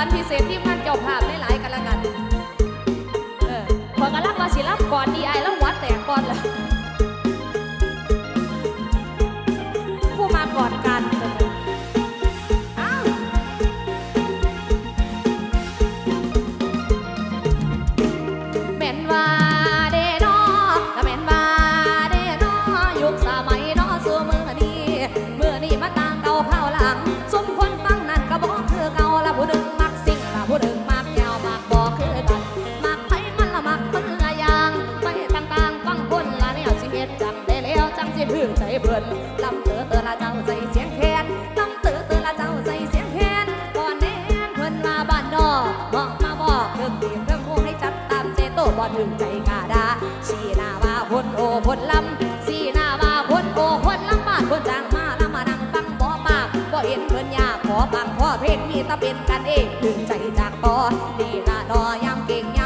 อนพิเศษที่มันเจ้าภาพหลายๆกันละกัน เออพอกระลังมาสิรับก่อนดีไอแล้ว จังสิถือใจเพิ่นลำเตอเตอละเจ้าใจเสียงแคนลำเตอเตอละเจ้าใจเสียงแคนก่อนแน่นเพิ่นมาบ้านนอกบอกมาบอกเรื่องเตียงเรื่องคงให้จัดตามเจโตบ่ถึงใจกาดาสีหน้าว่าพ้นโอพ้นลำสีหน้าว่าพ้นโอพ้นลำบ้านพ้นจางมาละมานั่งฟังบ่ปากบ่เห็นเพิ่นยาขอฟังขอเพลงมีตะเป็นกันเองถึงใจจากต่อนี่ละนอยามเก่ง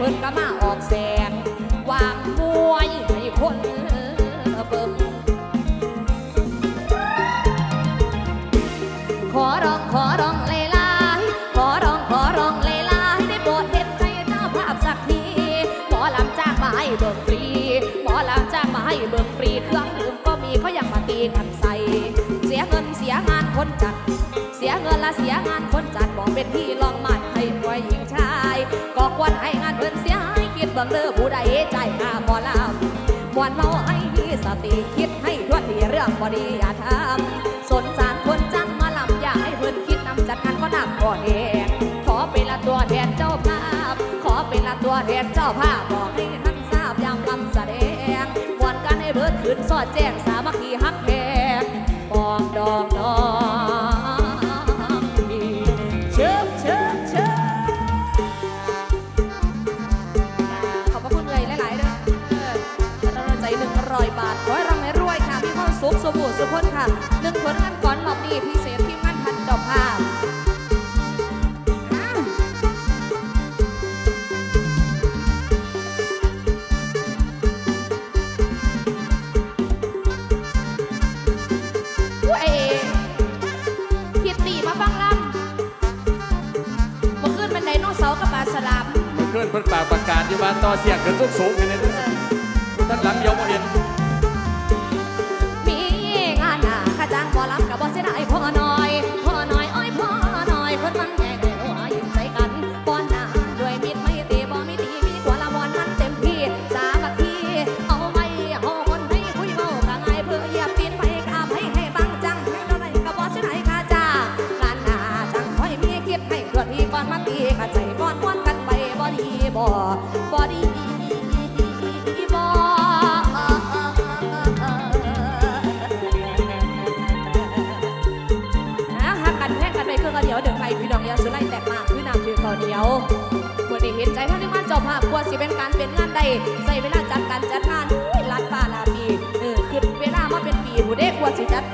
เพิ่นก็มาออกแสงวางมวยให้คนเบิ่งขอร้องขอร้องเลยลายขอร้องขอร้องเลยลายได้โปรดเห็นใจเจ้าภาพสักทีหมอลำจ้างมาให้เบิกฟรีหมอลำจ้างมาให้เบิกฟรีเครื่องดื่มก็มีเขายังมาตีกันใส่เสียเงินเสียงานคนจัด เสียเงินละเสียงานคนจัดบอกเป็นที่ลองมัดให้ป บิ่งเด้อผู้ใดใจาบ่ลาหมอลำมวนเมาให้มีสติคิดให้ทั่วทีเรื่องบอดีอย่าทำสนสารคนจังมาลำอย่าให้เพิ่นคิดนำจัดการก็นักก่อแหงขอเป็นละตัวแทนเจ้าภาพ ขอเป็นละตัวแทนเจ้าภาพบอกให้ท่านทราบยามลำแสดงมวนกันให้เบิดขึ้นสอดแจ้งสามัค สุขสมบูรณ์สุขพ้นค่ะหนึ่งผลงานก่อนรอบนี้พิเศษทีมงานทันเจ้าภาพอ้าวอุ๊ยคิดตีมาฟังลำเมื่อคืนเป็นไดโนเสาร์กับปลาฉลามมันเกินเพิ่นปากประกาศอยู่ว่าต่อเสียงขึ้นสูงสูงๆกันเลยเด้อท่านหลังเดียวบ่เห็น กันแพ่งกันไปเครื่องข้าวเดียวเดินไปพี่น้องยาสุไลแตกมากคือน้ำถือข้าวเหนียวควรได้เห็นใจท่านที่มาเจ้าภาพควรสิเป็นการเป็นงานใดใส่เวลาจัดการจัดงานอุ้ยลัดฟ้าลาปีเออคือเวลามาเป็นปีผู้เด็กควรสิจัด